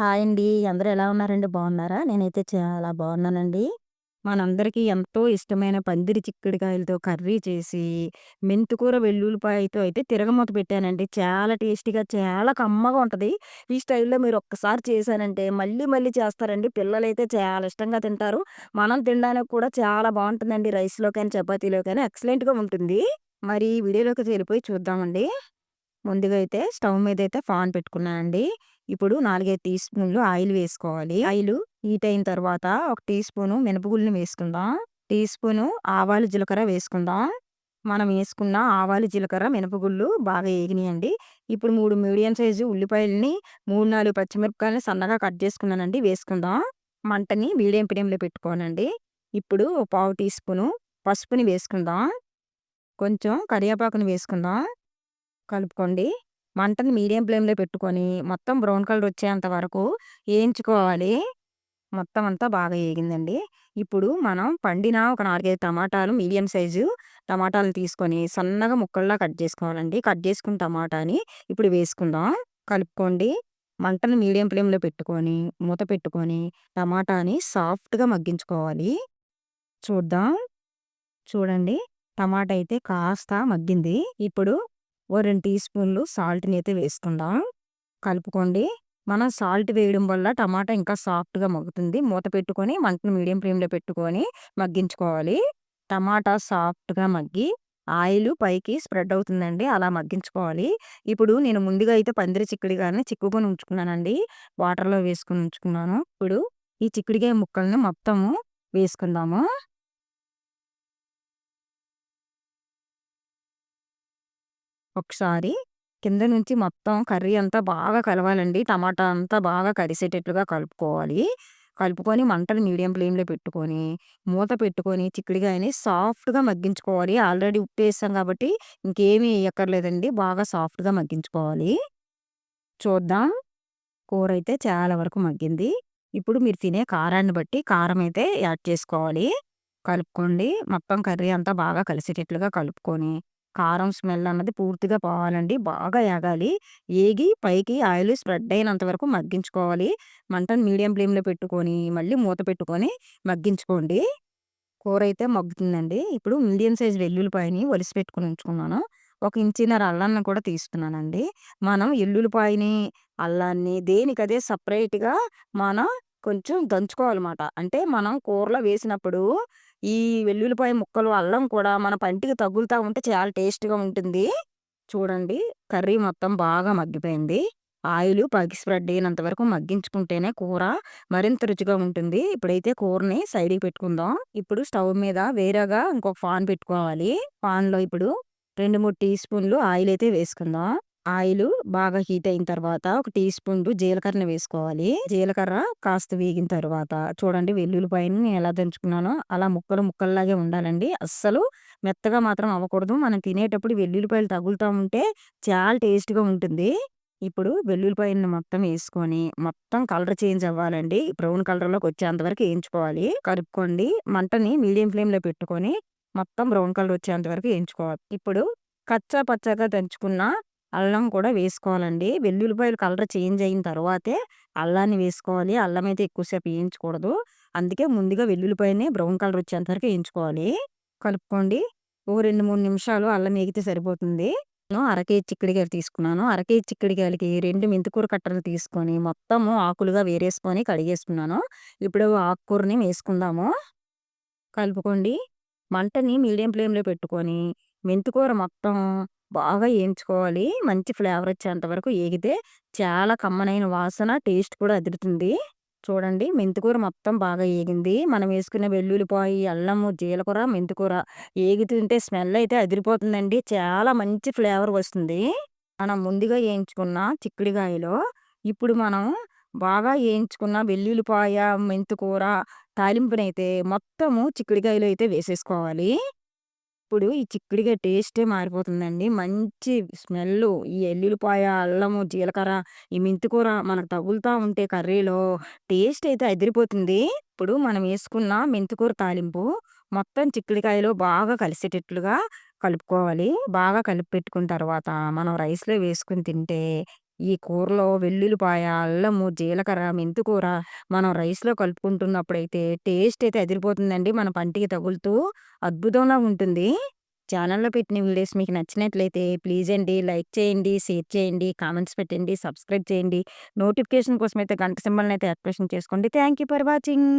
Hi అండి. అందరూ ఎలా ఉన్నారండి? బాగున్నారా? నేనైతే చాలా బాగున్నానండి. మనందరికీ ఎంతో ఇష్టమైన పందిరి చిక్కుడుకాయలతో కర్రీ చేసి, మెంతికూర వెల్లుల్లిపాయతో అయితే తిరగమూత పెట్టానండి. చాలా టేస్టీగా, చాలా కమ్మగా ఉంటుంది ఈ స్టైల్‌లో మీరు ఒక్కసారి చేశానంటే మళ్ళీ, మళ్ళీ చేస్తారండి. పిల్లలైతే చాలా ఇష్టంగా తింటారు. మనం తినడానికి కూడా చాలా బాగుంటుందండి. రైస్లో కానీ చపాతీలో కానీ ఎక్సలెంట్‌గా ఉంటుంది. మరి వీడియోలోకి వెళ్ళిపోయి చూద్దామండి. ముందుగా అయితే స్టవ్ మీద అయితే ఫాన్ పెట్టుకున్నానండి. ఇప్పుడు 4, 5 టీ స్పూన్లు ఆయిల్ వేసుకోవాలి. ఆయిల్ హీట్ అయిన తర్వాత ఒక టీ స్పూను మినపగుళ్ళని వేసుకుందాం. టీ స్పూను ఆవాలు, జీలకర్ర వేసుకుందాం. మనం వేసుకున్న ఆవాలు, జీలకర్ర, మినపగుళ్ళు బాగా ఏగినాయండి. ఇప్పుడు మూడు మీడియం సైజు ఉల్లిపాయలని, 3, 4 పచ్చిమిరపకాయలని సన్నగా కట్ చేసుకున్నానండి వేసుకుందాం. మంటని మీడియం పిడియంలో పెట్టుకోనండి ఇప్పుడు పావు టీ స్పూను పసుపుని వేసుకుందాం. కొంచెం కరివేపాకుని వేసుకుందాం. కలుపుకోండి. మంటని మీడియం ఫ్లేమ్‌లో పెట్టుకొని మొత్తం బ్రౌన్ కలర్ వచ్చేంత వరకు వేయించుకోవాలి. మొత్తం అంతా బాగా ఏగిందండి. ఇప్పుడు మనం పండిన ఒక 4, 5 టమాటాలు మీడియం సైజు టమాటాలను తీసుకొని సన్నగా ముక్కల్లా కట్ చేసుకోవాలండి. కట్ చేసుకున్న టమాటాని ఇప్పుడు వేసుకుందాం. కలుపుకోండి. మంటని మీడియం ఫ్లేమ్‌లో పెట్టుకొని, మూత పెట్టుకొని టమాటాని సాఫ్ట్‌గా మగ్గించుకోవాలి. చూద్దాం. చూడండి. టమాటా అయితే కాస్త మగ్గింది. ఇప్పుడు ఓ రెండు టీ స్పూన్లు సాల్ట్‌ని అయితే వేసుకుందాం. కలుపుకోండి. మనం సాల్ట్ వేయడం వల్ల టమాటా ఇంకా సాఫ్ట్‌గా మగ్గుతుంది. మూత పెట్టుకొని మంటను మీడియం ఫ్లేమ్‌లో పెట్టుకొని మగ్గించుకోవాలి. టమాటా సాఫ్ట్‌గా మగ్గి ఆయిల్ పైకి స్ప్రెడ్ అవుతుందండి. అలా మగ్గించుకోవాలి. ఇప్పుడు నేను ముందుగా అయితే పందిరి చిక్కుడుకాయలని చిక్కుకొని ఉంచుకున్నానండి. వాటర్‌లో వేసుకొని ఉంచుకున్నాను. ఇప్పుడు ఈ చిక్కుడుకాయ ముక్కల్ని మొత్తము వేసుకుందాము. ఒకసారి కింద నుంచి మొత్తం కర్రీ అంతా బాగా కలవాలండి. టమాటా అంతా బాగా కలిసేటట్లుగా కలుపుకోవాలి. కలుపుకొని మంటను మీడియం ఫ్లేమ్‌లో పెట్టుకొని, మూత పెట్టుకొని చిక్కుడుగాయని సాఫ్ట్‌గా మగ్గించుకోవాలి. ఆల్రెడీ ఉప్పేసాం కాబట్టి ఇంకేమీ వేయక్కర్లేదండి బాగా సాఫ్ట్‌గా మగ్గించుకోవాలి. చూద్దాం. కూర అయితే చాలా వరకు మగ్గింది. ఇప్పుడు మీరు తినే కారాన్ని బట్టి కారం అయితే యాడ్ చేసుకోవాలి. కలుపుకోండి. మొత్తం కర్రీ అంతా బాగా కలిసేటట్లుగా కలుపుకొని, కారం స్మెల్ అన్నది పూర్తిగా పోవాలండి. బాగా ఏగాలి. ఏగి పైకి ఆయిల్ స్ప్రెడ్ అయినంత వరకు మగ్గించుకోవాలి. మంటను మీడియం ఫ్లేమ్‌లో పెట్టుకొని, మళ్ళీ మూత పెట్టుకొని మగ్గించుకోండి. కూర అయితే మగ్గుతుందండి. ఇప్పుడు మీడియం సైజ్ వెల్లుల్లిపాయని ఒలిసి పెట్టుకొని ఉంచుకున్నాను. ఒక ఇంచిన్నర అల్లాన్ని కూడా తీసుకున్నానండి. మనం ఎల్లుల్లిపాయని, అల్లాన్ని దేనికదే సపరేట్గా మనం కొంచెం దంచుకోవాలన్నమాట అంటే మనం కూరలో వేసినప్పుడు ఈ వెల్లుల్లిపాయ ముక్కలు, అల్లం కూడా మన పంటికి తగులుతూ ఉంటే చాలా టేస్ట్‌గా ఉంటుంది. చూడండి కర్రీ మొత్తం బాగా మగ్గిపోయింది. ఆయిలు పగి స్ప్రెడ్ అయినంత వరకు మగ్గించుకుంటేనే కూర మరింత రుచిగా ఉంటుంది. ఇప్పుడైతే కూరని సైడ్‌కి పెట్టుకుందాం. ఇప్పుడు స్టవ్ మీద వేరేగా ఇంకొక పాన్ పెట్టుకోవాలి. ఫాన్లో ఇప్పుడు 2, 3 టీ స్పూన్లు ఆయిల్ అయితే వేసుకుందాం. ఆయిల్ బాగా హీట్ అయిన తర్వాత ఒక టీ స్పూన్ జీలకర్ర వేసుకోవాలి. జీలకర్ర కాస్త వేగిన తర్వాత చూడండి వెల్లుల్లిపాయని నేను ఎలా దంచుకున్నానో అలా ముక్కలు ముక్కల్లాగే ఉండాలండి. అస్సలు మెత్తగా మాత్రం అవ్వకూడదు. మనం తినేటప్పుడు వెల్లుల్లిపాయలు తగులుతూ ఉంటే చాలా టేస్ట్‌గా ఉంటుంది. ఇప్పుడు వెల్లుల్లిపాయలని మొత్తం వేసుకొని, మొత్తం కలర్ చేంజ్ అవ్వాలండి. బ్రౌన్ కలర్‌లోకి వచ్చేంత వరకు వేయించుకోవాలి. కలుపుకోండి. మంటని మీడియం ఫ్లేమ్‌లో పెట్టుకొని మొత్తం బ్రౌన్ కలర్ వచ్చేంత వరకు వేయించుకోవాలి. ఇప్పుడు కచ్చా పచ్చగా దంచుకున్న అల్లం కూడా వేసుకోవాలండి. వెల్లుల్లిపాయలు కలర్ చేంజ్ అయిన తర్వాతే అల్లాన్ని వేసుకోవాలి. అల్లం అయితే ఎక్కువసేపు వేయించకూడదు. అందుకే ముందుగా వెల్లుల్లిపాయని బ్రౌన్ కలర్ వచ్చేంత వరకు వేయించుకోవాలి. కలుపుకోండి. ఓ 2, 3 నిమిషాలు అల్లం వేగితే సరిపోతుంది. నేను అర కేజీ చిక్కుడుకాయలు తీసుకున్నాను. అరకేజీ చిక్కడికాయలకి చిక్కుడుకాయలకి 2 మెంతికూర కట్టలు తీసుకొని మొత్తము ఆకులుగా వేరేసుకొని కడిగేసుకున్నాను. ఇప్పుడు ఆకుకూరని వేసుకుందాము. కలుపుకోండి. మంటని మీడియం ఫ్లేమ్‌లో పెట్టుకొని మెంతికూర మొత్తం బాగా వేయించుకోవాలి. మంచి ఫ్లేవర్ వచ్చేంత వరకు ఏగితే చాలా కమ్మనైన వాసన, టేస్ట్ కూడా అదురుతుంది. చూడండి మెంతికూర మొత్తం బాగా ఏగింది. మనం వేసుకున్న వెల్లుల్లిపాయ, అల్లము, జీలకూర మెంతికూర ఏగుతుంటే స్మెల్ అయితే అదిరిపోతుందండి. చాలా మంచి ఫ్లేవర్ వస్తుంది. మనం ముందుగా వేయించుకున్న చిక్కుడుకాయలో ఇప్పుడు మనం బాగా వేయించుకున్న వెల్లుల్లిపాయ, మెంతికూర తాలింపునైతే మొత్తము చిక్కుడుకాయలో అయితే వేసేసుకోవాలి. ఇప్పుడు ఈ చిక్కుడుగా టేస్టే మారిపోతుందండి. మంచి స్మెల్లు ఈ ఎల్లుల్లిపాయ, అల్లము, జీలకర్ర, ఈ మెంతికూర మనకు తగులుతా ఉంటే కర్రీలో టేస్ట్ అయితే అదిరిపోతుంది. ఇప్పుడు మనం వేసుకున్న మెంతికూర తాలింపు మొత్తం చిక్కుడుకాయలో బాగా కలిసేటట్లుగా కలుపుకోవాలి. బాగా కలిపి పెట్టుకున్న తర్వాత మనం రైస్‌లో వేసుకొని తింటే ఈ కూరలో వెల్లుల్లిపాయ, అల్లము, జీలకర్ర, మెంతికూర మనం రైస్‌లో కలుపుకుంటున్నప్పుడైతే టేస్ట్ అయితే అదిరిపోతుందండి. మన పంటికి తగులుతూ అద్భుతంలా ఉంటుంది. ఛానల్లో పెట్టిన వీడియోస్ మీకు నచ్చినట్లయితే ప్లీజ్ అండి లైక్ చేయండి, షేర్ చేయండి, కామెంట్స్ పెట్టండి, సబ్స్క్రైబ్ చేయండి. నోటిఫికేషన్ కోసమైతే గంట అయితే యాక్టివేషన్ చేసుకోండి. Thank you for watching.